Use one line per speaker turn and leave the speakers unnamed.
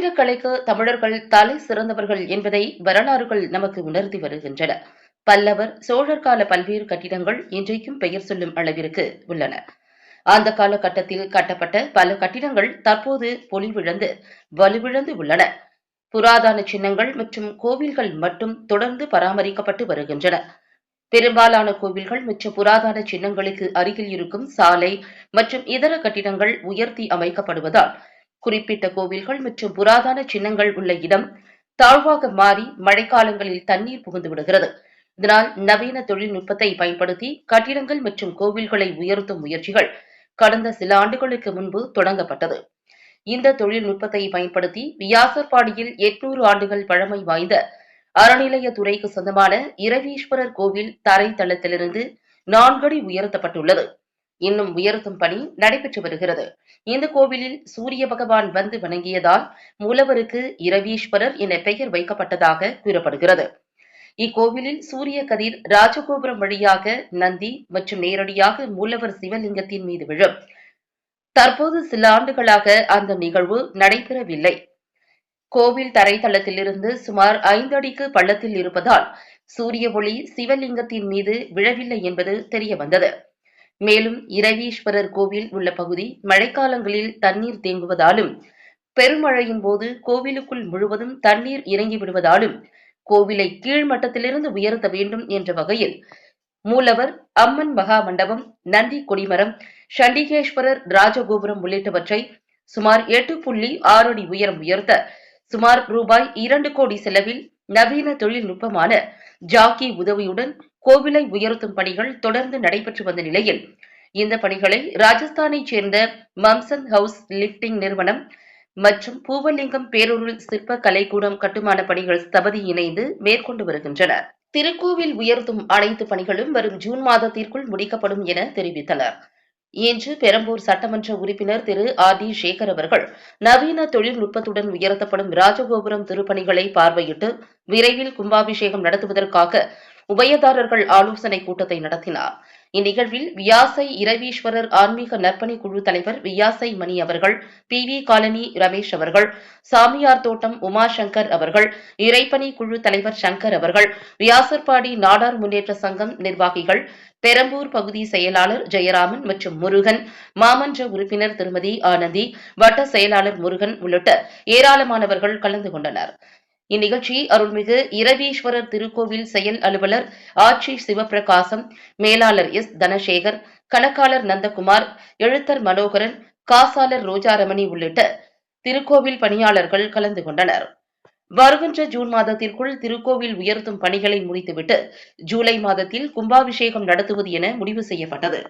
கட்டிடக்கலைக்கு தமிழர்கள் தலை சிறந்தவர்கள் என்பதை வரலாறுகள் நமக்கு உணர்த்தி வருகின்றன. பல்லவர் சோழர் கால பல்வேறு கட்டிடங்கள் இன்றைக்கும் பெயர் சொல்லும் அளவிற்கு உள்ளன. அந்த கால கட்டத்தில் கட்டப்பட்ட பல கட்டிடங்கள் தற்போது பொலிவிழந்து வலுவிழந்து உள்ளன. புராதன சின்னங்கள் மற்றும் கோவில்கள் மட்டும் தொடர்ந்து பராமரிக்கப்பட்டு வருகின்றன. பெரும்பாலான கோவில்கள் மற்றும் புராதன சின்னங்களுக்கு அருகில் இருக்கும் சாலை மற்றும் இதர கட்டிடங்கள் உயர்த்தி அமைக்கப்படுவதால் குறிப்பிட்ட கோவில்கள் மற்றும் புராதன சின்னங்கள் உள்ள இடம் தாழ்வாக மாறி மழைக்காலங்களில் தண்ணீர் புகுந்து விடுகிறது. இதனால் நவீன தொழில்நுட்பத்தை பயன்படுத்தி கட்டிடங்கள் மற்றும் கோவில்களை உயர்த்தும் முயற்சிகள் கடந்த சில ஆண்டுகளுக்கு முன்பு தொடங்கப்பட்டது. இந்த தொழில்நுட்பத்தை பயன்படுத்தி வியாசர்பாடியில் எட்நூறு ஆண்டுகள் பழமை வாய்ந்த அறநிலையத்துறைக்கு சொந்தமான இரவீஸ்வரர் கோவில் தரைத்தளத்திலிருந்து நான்கடி உயர்த்தப்பட்டுள்ளது. இன்னும் உயர்த்தும் பணி நடைபெற்று வருகிறது. இந்த கோவிலில் சூரிய பகவான் வந்து வணங்கியதால் மூலவருக்கு இரவீஸ்வரர் என பெயர் வைக்கப்பட்டதாக கூறப்படுகிறது. இக்கோவிலில் சூரிய கதிர் ராஜகோபுரம் வழியாக நந்தி மற்றும் நேரடியாக மூலவர் சிவலிங்கத்தின் மீது விழும். தற்போது சில ஆண்டுகளாக அந்த நிகழ்வு நடைபெறவில்லை. கோவில் தரைத்தளத்திலிருந்து சுமார் ஐந்து அடிக்கு பள்ளத்தில் இருப்பதால் சூரிய ஒளி சிவலிங்கத்தின் மீது விழவில்லை என்பது தெரிய வந்தது மேலும் இரவீஸ்வரர் கோவில் உள்ள பகுதி மழைக்காலங்களில் தண்ணீர் தேங்குவதாலும் பெருமழையின் போது கோவிலுக்குள் முழுவதும் தண்ணீர் இறங்கி விடுவதாலும் கோவிலை கீழ்மட்டத்திலிருந்து உயர்த்த வேண்டும் என்ற வகையில் மூலவர் அம்மன் மகா மண்டபம் நந்தி கொடிமரம் சண்டிகேஸ்வரர் ராஜகோபுரம் உள்ளிட்டவற்றை சுமார் எட்டு புள்ளி ஆறு அடி உயரம் உயர்த்த சுமார் ரூபாய் இரண்டு கோடி செலவில் நவீன தொழில்நுட்பமான ஜாக்கி உதவியுடன் கோவிலை உயர்த்தும் பணிகள் தொடர்ந்து நடைபெற்று வந்த நிலையில் இந்த பணிகளை ராஜஸ்தானைச் சேர்ந்த மம்சன் ஹவுஸ் லிப்டிங் நிறுவனம் மற்றும் பூவலிங்கம் பேரூரில் சிற்ப கலைக்கூடம் கட்டுமான பணிகள் ஸ்தபதி இணைந்து மேற்கொண்டு வருகின்றனர். திருக்கோவில் உயர்த்தும் அனைத்து பணிகளும் வரும் ஜூன் மாதத்திற்குள் முடிக்கப்படும் என தெரிவித்தனர். இன்று பெரம்பூர் சட்டமன்ற உறுப்பினர் திரு. ஆர். டி. சேகர் அவர்கள் நவீன தொழில்நுட்பத்துடன் உயர்த்தப்படும் ராஜகோபுரம் திருப்பணிகளை பார்வையிட்டு விரைவில் கும்பாபிஷேகம் நடத்துவதற்காக உபயதாரர்கள் ஆலோசனை கூட்டத்தை நடத்தினார். இந்நிகழ்வில் வியாசை இரவீஸ்வரர் ஆன்மீக நற்பணி குழு தலைவர் வியாசை மணி அவர்கள் பி. வி. காலனி ரமேஷ் அவர்கள் சாமியார் தோட்டம் உமாசங்கர் அவர்கள் இறைப்பணி குழு தலைவர் சங்கர் அவர்கள் வியாசர்பாடி நாடார் முன்னேற்ற சங்கம் நிர்வாகிகள் பெரம்பூர் பகுதி செயலாளர் ஜெயராமன் மற்றும் முருகன் மாமன்ற உறுப்பினர் திருமதி ஆனந்தி வட்ட செயலாளர் முருகன் உள்ளிட்ட ஏராளமானவர்கள் கலந்து கொண்டனர். இந்நிகழ்ச்சி அருள்மிகு இரவீஸ்வரர் திருக்கோவில் செயல் அலுவலர் ஆட்சி சிவபிரகாசம் மேலாளர் எஸ் தனசேகர் கணக்காளர் நந்தகுமார் எழுத்தர் மனோகரன் காசாளர் ரோஜாரமணி உள்ளிட்ட திருக்கோவில் பணியாளர்கள் கலந்து கொண்டனர். வருகின்ற ஜூன் மாதத்திற்குள் திருக்கோவில் உயர்த்தும் பணிகளை முடித்துவிட்டு ஜூலை மாதத்தில் கும்பாபிஷேகம் நடத்துவது என முடிவு செய்யப்பட்டது.